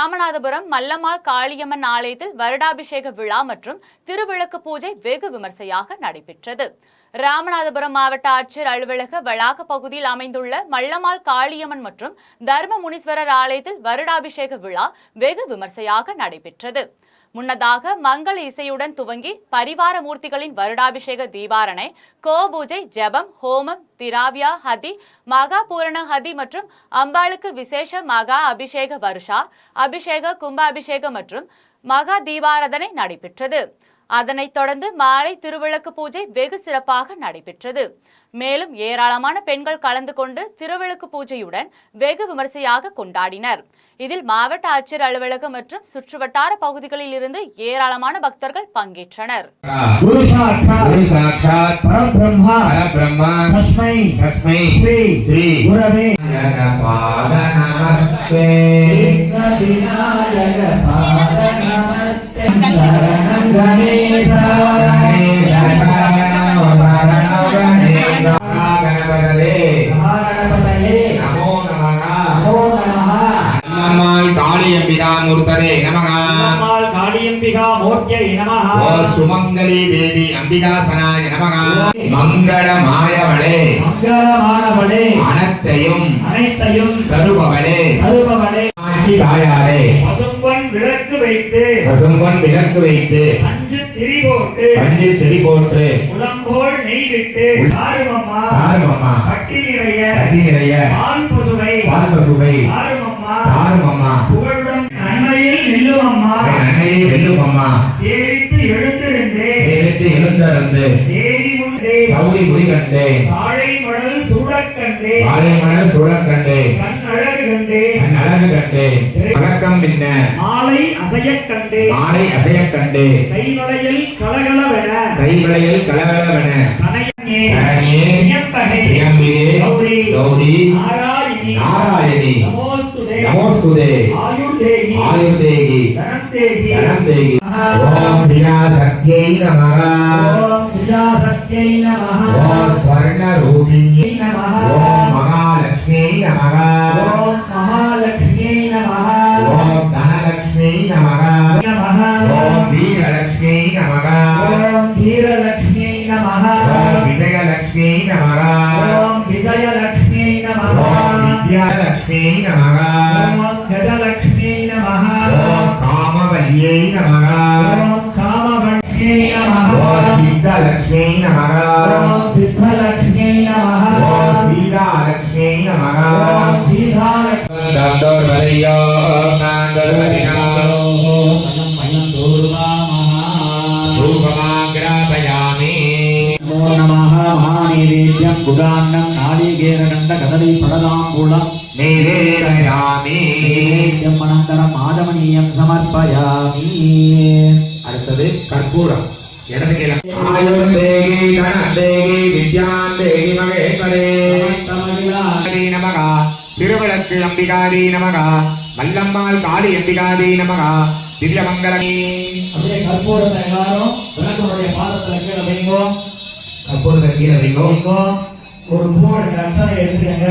ராமநாதபுரம் மல்லம்மாள் காளியம்மன் ஆலயத்தில் வருடாபிஷேக விழா மற்றும் திருவிளக்கு பூஜை வெகு விமர்சையாக நடைபெற்றது. ராமநாதபுரம் மாவட்ட ஆட்சியர் அலுவலக வளாக பகுதியில் அமைந்துள்ள மல்லம்மாள் காளியம்மன் மற்றும் தர்ம முனீஸ்வரர் ஆலயத்தில் வருடாபிஷேக விழா வெகு விமர்சையாக நடைபெற்றது. முன்னதாக மங்கள இசையுடன் துவங்கி பரிவார மூர்த்திகளின் வருடாபிஷேக தீபாரணை கோபூஜை ஜெபம் ஹோமம் திராவியா ஹதி மகா பூரண ஹதி மற்றும் அம்பாளுக்கு விசேஷ மகா அபிஷேக வருஷா அபிஷேக கும்பாபிஷேகம் மற்றும் மகா தீபாரதனை நடைபெற்றது. அதனைத் தொடர்ந்து மாலை திருவிளக்கு பூஜை வெகு சிறப்பாக நடைபெற்றது. மேலும் ஏராளமான பெண்கள் கலந்து கொண்டு திருவிளக்கு பூஜையுடன் வெகு விமரிசையாக கொண்டாடினர். இதில் மாவட்ட ஆட்சியர் அலுவலகம் மற்றும் சுற்றுவட்டார பகுதிகளில் இருந்து ஏராளமான பக்தர்கள் பங்கேற்றனர். பாத காளியம்பிகா மூர்த்தரே நமக. காளியம்பிகா மூர்த்தியை நமः ஓ சுமங்கலி தேவி அம்பிகாசனாய நமக. மங்களமாயவளே மங்களமானவளே. அனைத்தையும் அனைத்தையும் தருபவளே. அருபவளே ஆட்சி தாயாரே. பசும்பொன் விளக்கு வைத்து. பசும்பொன் விளக்கு வைத்து. அஞ்சு திரி போட்டு. பஞ்சு திரி போற்று உளம்போல் நெய் விட்டு. ஆறுமம்மா. பட்டி நிறைய கட்டி நிறைய பால் பசுவை பால் பசுவை ஆறுமம்மா நன்மையை வெல்லுமம்மா சேவித்து எழுந்திருந்தே சேவித்து எழுந்தருந்து தேடி முன்னே சௌரி குடி கண்டே. தாழை மடல் சூடக் கண்டே. வாழை மணல் சூழக் கண்டே. கண் அழகு கண்டே. கண் அழகு கண்டே. வழக்கம் பின்ன. மாலை அசையக் கண்டே. மாலை அசையக் கண்டே. கைவளையில் கலகலவென. கைவிளையில் கலகலவென. கனையங்கே சரணியே. வியப்பகை. திரியம்பிகே கௌரி. கௌரி. நாராயணி. நாராயணி. நமோஸ்துதே సుదే ఆయుర్దేగి ధనందేగి ఓం వినా సత్యై నమః. ఓం వినా సత్యై స్వర్ణ రూపిణ్యై నమః. ఓం మహాలక్ష్మీ నమః. కనకలక్ష్మీ నమ గజలక్ష్మీ నమ కామవల్యై నమ కామవల్యై నమ సిద్ధలక్ష్మీ నమ సిద్ధలక్ష్మీ నమ సీతాలక్ష్మీ నమ సీతాలక్ష్మీ నమో నమ மகாநீரேபியம் புதான்னம் நாளிகேர கண்ட கதலை படதாம்பூலம் நைவேதயாமி நைவேத்தியம் அனந்தரம் ஆதமனீயம் சமர்ப்பயாமி. அடுத்தது கற்பூரம். இடது கிழமை ஆயுர் தேகி கணத்தேகி திருவிளக்கு அம்பிகாரி நமகா. வல்லம்மாள் காளி அம்பிகாரி நமகா. திவ்யமங்கலமே. அப்படியே கற்பூரத்தை எல்லாரும் பாதத்தில் கீழே வைங்கோ ஒரு மூணு ரெண்டு எடுத்துக்கங்க.